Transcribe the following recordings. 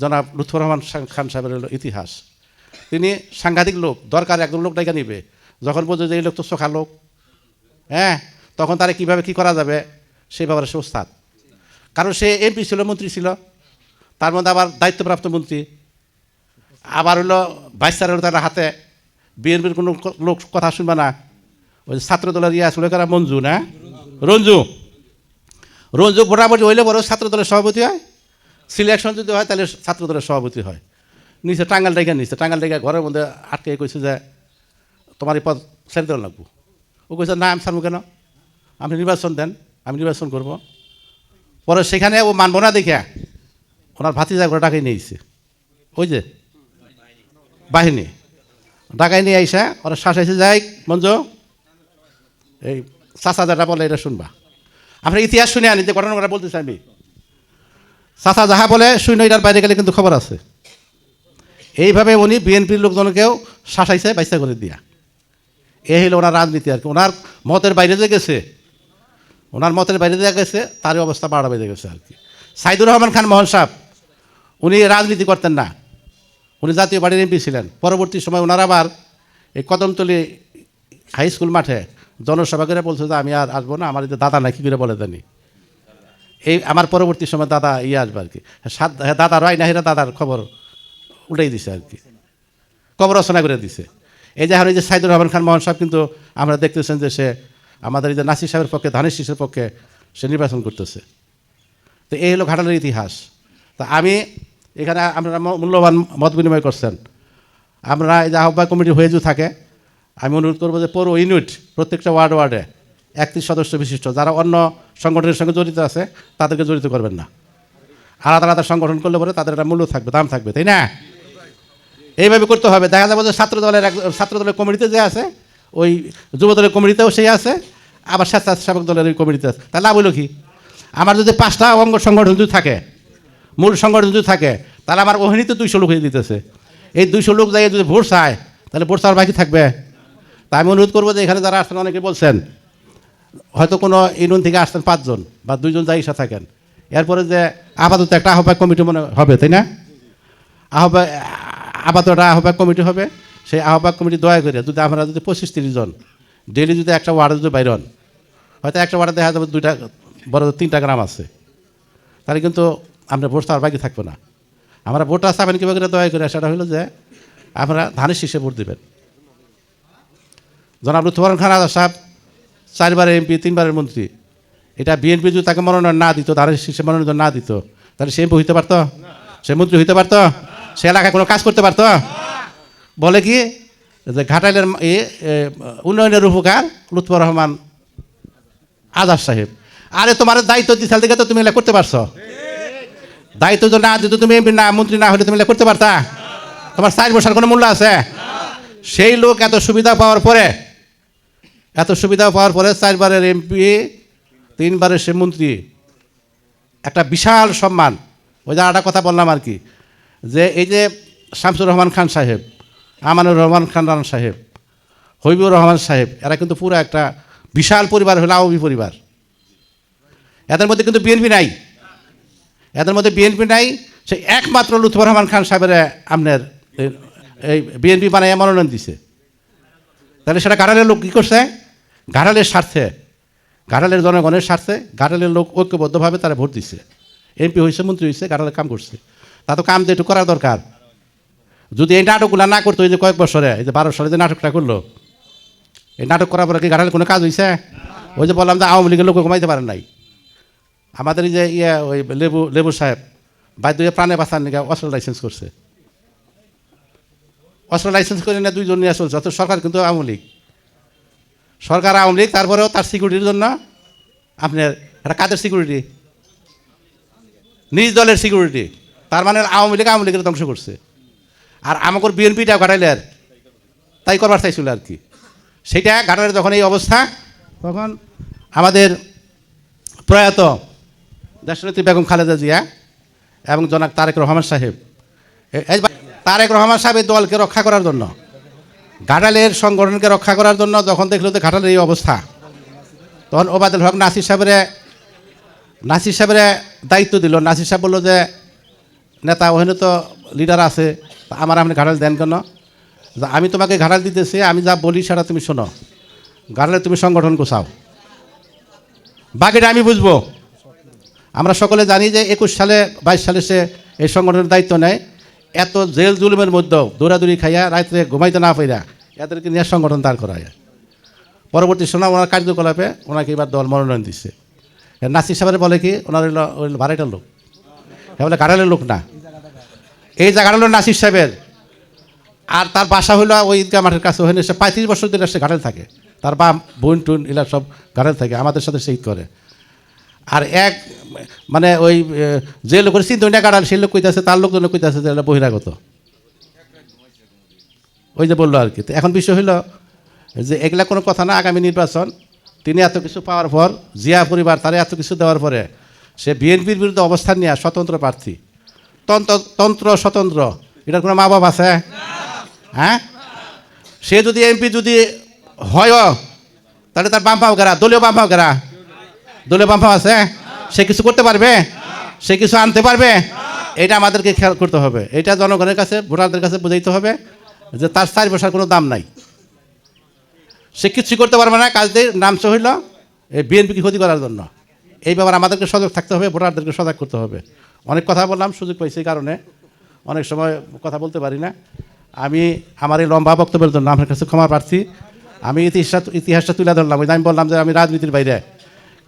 জনাব লুৎফর রহমান খান সাহেবের হলো ইতিহাস। তিনি সাংঘাতিক লোক, দরকার একজন লোক ডাইকা নিবে। যখন বোঝে যে এই লোক তো চোখা লোক হ্যাঁ? তখন তারা কীভাবে কি করা যাবে, সেই ব্যাপারে সে ওস্তাদ। কারণ সে এমপি ছিল, মন্ত্রী ছিল। তার মধ্যে আবার দায়িত্বপ্রাপ্ত মন্ত্রী। আবার হলো ভাইস হলো তার হাতে। বিএনপির কোনো লোক কথা শুনবে না। ওই ছাত্র দলের ইয়ে আসলে মঞ্জু না? রঞ্জু। রঞ্জু মোটামুটি হইলে বড় ছাত্র দলের সভাপতি হয়। সিলেকশন যদি হয়, তাহলে ছাত্র দলের সভাপতি হয়। নিচে টাঙ্গাল ডাইকা নিচে। টাঙ্গাল ডাইকা ঘরের মধ্যে আটকে কইছে যে, তোমার এই পদ ছেড়ে দেওয়া লাগবো। ও কইছে, না, আমি ছাড়বো কেন? আপনি নির্বাচন দেন, আমি নির্বাচন করব। পরে সেখানে ও মানব না দেখে ওনার ভাতিজা করে ডাকাই নিয়েছে ওই যে, বাহিনী। ডাকাই নিয়ে আইসা, ওরা শ্বাস শাসাইছে, যাই, মঞ্জু, এই চাচা যেটা বলে, এটা শুনবা। আমরা ইতিহাস শুনে আনি যে ঘটনা কথা বলতেছি আমি। চাচা যাহা বলে শূন্য এটার বাইরে গেলে কিন্তু খবর আছে। এইভাবে উনি বিএনপির লোকজনকেও শাসাইছে বাইসা করে দিয়া। এই হলো ওনার রাজনীতি আর কি। ওনার মতের বাইরে যে গেছে, ওনার মতের বাইরে যে গেছে, তারই অবস্থা বাড়া বেজে গেছে আর কি। সাইদুর রহমান খান মোহন সাহেব উনি রাজনীতি করতেন না। উনি জাতীয় পার্টির এমপি ছিলেন। পরবর্তী সময় ওনার আবার এই কদমতলি হাই স্কুল মাঠে জনসভা করে বলছে যে, আমি আর আসব না, আমার এই দাদা নাকি করে বলে দেনি এই আমার পরবর্তী সময় দাদা ইয়ে আসবে আর কি। হ্যাঁ, দাদা রায় না হেরা দাদার খবর উঠাই দিছে আর কি। খবর রচনা করে দিছে। এই যে এই যে সাইদুর রহমান খান মোহন সাহেব কিন্তু আমরা দেখতেছেন যে সে আমাদের এই যে নাসির সাহেবের পক্ষে ধানের শীষের পক্ষে সে নির্বাচন করতেছে। তো এই হলো ঘাটালের ইতিহাস। তা আমি এখানে আপনারা মূল্যবান মত বিনিময় করছেন। আমরা এই যে আহ্বায়ক কমিটি হয়ে থাকে আমি অনুরোধ করব যে পৌর ইউনিট প্রত্যেকটা ওয়ার্ড ওয়ার্ডে একত্রিশ সদস্য বিশিষ্ট। যারা অন্য সংগঠনের সঙ্গে জড়িত আছে, তাদেরকে জড়িত করবেন না। আলাদা আলাদা সংগঠন করলে পরে তাদের একটা মূল্য থাকবে, দাম থাকবে, তাই না? এইভাবে করতে হবে। দেখা যাবে যে ছাত্র দলের এক ছাত্র দলের কমিটিতে যে আছে, ওই যুব দলের কমিটিতেও সেই আছে, আবার স্বেচ্ছাসেবক দলের ওই কমিটিতে আছে। তাহলে লাভ হলো কি? আমার যদি পাঁচটা অঙ্গ সংগঠন যদি থাকে, মূল সংগঠন যদি থাকে, তাহলে আমার ওখানেই দুইশো লোক হয়ে দিতেছে। এই দুইশো লোক যাই যদি ভোট চায়, তাহলে ভোট চাওয়ার বাকি থাকবে। তাই আমি অনুরোধ করব যে এখানে যারা আসছেন অনেকে বলছেন হয়তো কোনো ইউনিয়ন থেকে আসতেন পাঁচজন বা দুইজন যাই ইসা থাকেন। এরপরে যে আপাতত একটা আহ্বায়ক কমিটি মনে হবে, তাই না? আহ্বায়ক আপাতত একটা আহ্বায়ক কমিটি হবে। সেই আহ্বায়ক কমিটি দয়া করে যদি আমরা যদি পঁচিশ তিরিশ জন ডেলি যদি একটা ওয়ার্ডে যদি বাইর হন, হয়তো একটা ওয়ার্ডে দেখা যাবে দুইটা, বড় তিনটা গ্রাম আছে। তাহলে কিন্তু আপনার ভোট আর বাকি থাকবে না। আমরা ভোটটা চাবেন কীভাবে করে? দয়া করে সেটা হলো যে আপনারা ধানের শীষে ভোট দেবেন। জনাব লুৎফর খান আজাদ সাহেব চারবারের এমপি, তিনবারের মন্ত্রী। এটা বিএনপি যদি তাকে মনোনয়ন না দিত, তাহলে শীষে মনোনয়ন না দিত। তাহলে সে এমপি হইতে পারতো? সে মন্ত্রী হইতে পারতো? সে এলাকায় কোনো কাজ করতে পারতো? বলে কি? যে ঘাটাইলের উন্নয়নের উপকার লুৎফর রহমান আজাদ সাহেব। আরে তোমার দায়িত্ব দিশাল থেকে তো তুমি এগুলা করতে পারছ। দায়িত্ব তো না দিত, তুমি এমপি না, মন্ত্রী না হলে তুমি এগুলা করতে পারতা? তোমার সাইজ বছর কোনো মূল্য আছে? সেই লোক এত সুবিধা পাওয়ার পরে এত সুবিধা পাওয়ার পরে চারবারের এমপি তিনবারের সে মন্ত্রী। একটা বিশাল সম্মান। ওই একটা কথা বললাম আর কি, যে এই যে শামসুর রহমান খান সাহেব, আমানুর রহমান খান রান সাহেব, হবিবুর রহমান সাহেব, এরা কিন্তু পুরো একটা বিশাল পরিবার হলো, আওয়ামী পরিবার। এদের মধ্যে কিন্তু বিএনপি নাই। এদের মধ্যে বিএনপি নাই, সে একমাত্র লুৎফর রহমান খান সাহেবের আপনার এই- বিএনপি বানায় মনোনয়ন দিছে। তাহলে সেটা ঘাটালের লোক কী করছে? ঘাটালের স্বার্থে, গাড়ালের জনগণের স্বার্থে গাড়ালের লোক ঐক্যবদ্ধভাবে তারা ভোট দিচ্ছে এমপি হয়েছে মন্ত্রী হয়েছে ঘাটালের কাম করছে। তা তো কাম তো একটু করা দরকার। যদি এই নাটকগুলো না করতো, এই যে কয়েক বছরে, এই যে বারো সালে যে নাটকটা করল, এই নাটক করার পরে কি ঘাটালে কোনো কাজ হয়েছে ওই যে বললাম যে আওয়ামী লীগের লোক কমাইতে পারেন নাই। আমাদের এই যে ইয়ে ওই লেবু লেবু সাহেব, বাধ্য প্রাণে বাঁচার নিকে অস্ত্র লাইসেন্স করছে। অস্ত্র লাইসেন্স করে না দুইজন নিয়ে চলছে, অথচ সরকার কিন্তু আওয়ামী লীগ। সরকার আওয়ামী লীগ, তারপরেও তার সিকিউরিটির জন্য আপনার এটা কাদের সিকিউরিটি নিজ দলের সিকিউরিটি তার মানে আওয়ামী লীগ আওয়ামী লীগের ধ্বংস করছে। আর আমাকে বিএনপিটা ঘটাইলে আর তাই করবার চাইছিল আর কি। সেটা ঘাটালের যখন এই অবস্থা, তখন আমাদের প্রয়াত দেশনেত্রী বেগম খালেদা জিয়া এবং জনাক তারেক রহমান সাহেব তারেক রহমান সাহেবের দলকে রক্ষা করার জন্য ঘাটালের সংগঠনকে রক্ষা করার জন্য যখন দেখল যে ঘাটালের এই অবস্থা, তখন ওবায়দুল হক নাসির সাহেবের নাসির সাহেবের দায়িত্ব দিল। নাসির সাহেব বলল যে, নেতা ওখানে তো লিডার আছে আমার আপনি ঘাটাল দেন কেন? আমি তোমাকে ঘাটাল দিতেছি, আমি যা বলি সেটা তুমি শোনো। ঘাটালে তুমি সংগঠন গোছাও। বাকিটা আমি বুঝব। আমরা সকলে জানি যে একুশ সালে, বাইশ সালে সে এই সংগঠনের দায়িত্ব নেয়। এত জেল জুলুমের মধ্যেও দৌড়াদৌড়ি খাইয়া রাত্রে ঘুমাইতে না পাইরা এদেরকে নিয়ে সংগঠন দাঁড় করায় পরবর্তী সময় ওনার কার্যকলাপে ওনাকে এবার দল মনোনয়ন দিচ্ছে নাসির সাহেবের বলে কি, ওনার হইল হইল লোক। হ্যাঁ বলে গাড়ালের লোক না। এই জায়গাটা হলো নাসির সাহেবের। আর তার বাসা হইল ওই ঈদগাহ মাঠের কাছে, ওখানে সে পঁয়ত্রিশ বছর ধরে সে থাকে। তার বা বোন, টুন এলা সব ঘাটেল থাকে, আমাদের সাথে ঈদ করে। আর এক মানে ওই যে লোকের চিন্তা গাড়াল সেই লোক কইতাছে, তার লোকজন কইতাছে যে বহিরাগত। ওই যে বলল আর কি এখন বিষয় হইল যে এগুলা কোনো কথা না, আগামী নির্বাচন, তিনি এত কিছু পাওয়ার পর, জিয়া পরিবার তারা এত কিছু দেওয়ার পরে, সে বিএনপির বিরুদ্ধে অবস্থান নিয়ে স্বতন্ত্র প্রার্থী। তন্ত্র তন্ত্র, স্বতন্ত্র। এটার কোনো মা বাপ আছে? হ্যাঁ? সে যদি এমপি যদি হয় তাহলে তার বাম গেরা, দলীয় বাম গেরা। দলীয় বাম পাও আছে সে কিছু করতে পারবে? সে কিছু আনতে পারবে? এটা আমাদেরকে খেয়াল করতে হবে। এটা জনগণের কাছে, ভোটারদের কাছে বুঝাইতে হবে যে তার চার পয়সার কোনো দাম নাই। সে কিচ্ছু করতে পারবে না, কাজ কাজদের নামছে হইল এই বিএনপিকে ক্ষতি করার জন্য। এই ব্যাপারে আমাদেরকে সজাগ থাকতে হবে, ভোটারদেরকে সজাগ করতে হবে। অনেক কথা বললাম, সুযোগ পাইছি এই কারণে। অনেক সময় কথা বলতে পারি না। আমি আমার এই লম্বা বক্তব্যের জন্য আপনার কাছে ক্ষমা প্রার্থী। আমি ইতিহাস ইতিহাসটা তুলে ধরলাম। আমি বললাম যে আমি রাজনীতির বাইরে।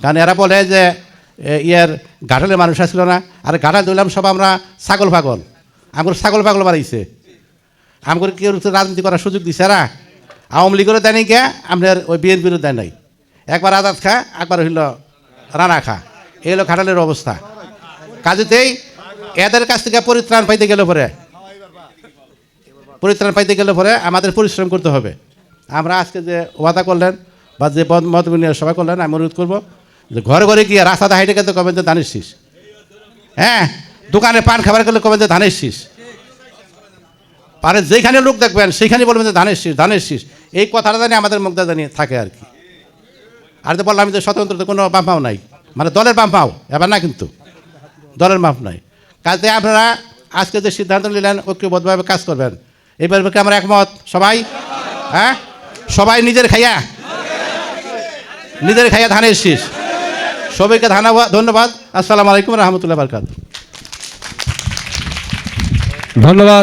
কারণ এরা বলে যে ইয়ের ঘাটালের মানুষ আসছিল না। আর ঘাটাল ধরলাম সব আমরা ছাগল পাগল। আমার ছাগল পাগল বাড়াইছে আমাকে কেউ রাজনীতি করার সুযোগ দিছে এরা আওয়ামী লীগেরও দেয় নাই কে আপনার ওই বিএনপিরও দেয় নাই। একবার আজাদ খা, একবার হইল রানা খা। এই হলো খাটালের অবস্থা। কাজেতেই এদের কাছ থেকে পরিত্রাণ পাইতে গেলে পরে, পরিত্রাণ পাইতে গেলে পরে আমাদের পরিশ্রম করতে হবে। আমরা আজকে যে ওয়াদা করলেন বা যে মত বিনিয়োগ সভা করলেন, আমি অনুরোধ করব ঘরে ঘরে গিয়ে রাস্তাতে হাইটে গেলে কবেন যে ধানের শীষ? হ্যাঁ দোকানে পান খাবার গেলে কবেন যে ধানের শীষ? পারে যেখানে লোক দেখবেন, সেইখানে বলবেন যে ধানের শীষ ধানের শীষ। এই কথাটা জানি আমাদের মুগ্ধা জানিয়ে থাকে আর কি। আর তো বললাম যে স্বতন্ত্র তো কোনো বাম্পাও নাই। মানে দলের বাম্পাও এবার না কিন্তু। দলের মাপ নাই। কাজে আপনারা আজকে যে সিদ্ধান্ত নিলেন, ঐক্যবদ্ধভাবে কাজ করবেন। এবার কি আমরা একমত? সবাই? হ্যাঁ? সবাই নিজের খাইয়া? নিজের খাইয়া ধানের শীষ। সবাইকে ধন্যবাদ ধন্যবাদ। আসসালামু আলাইকুম রহমতুল্লাহ বারকাত ধন্যবাদ।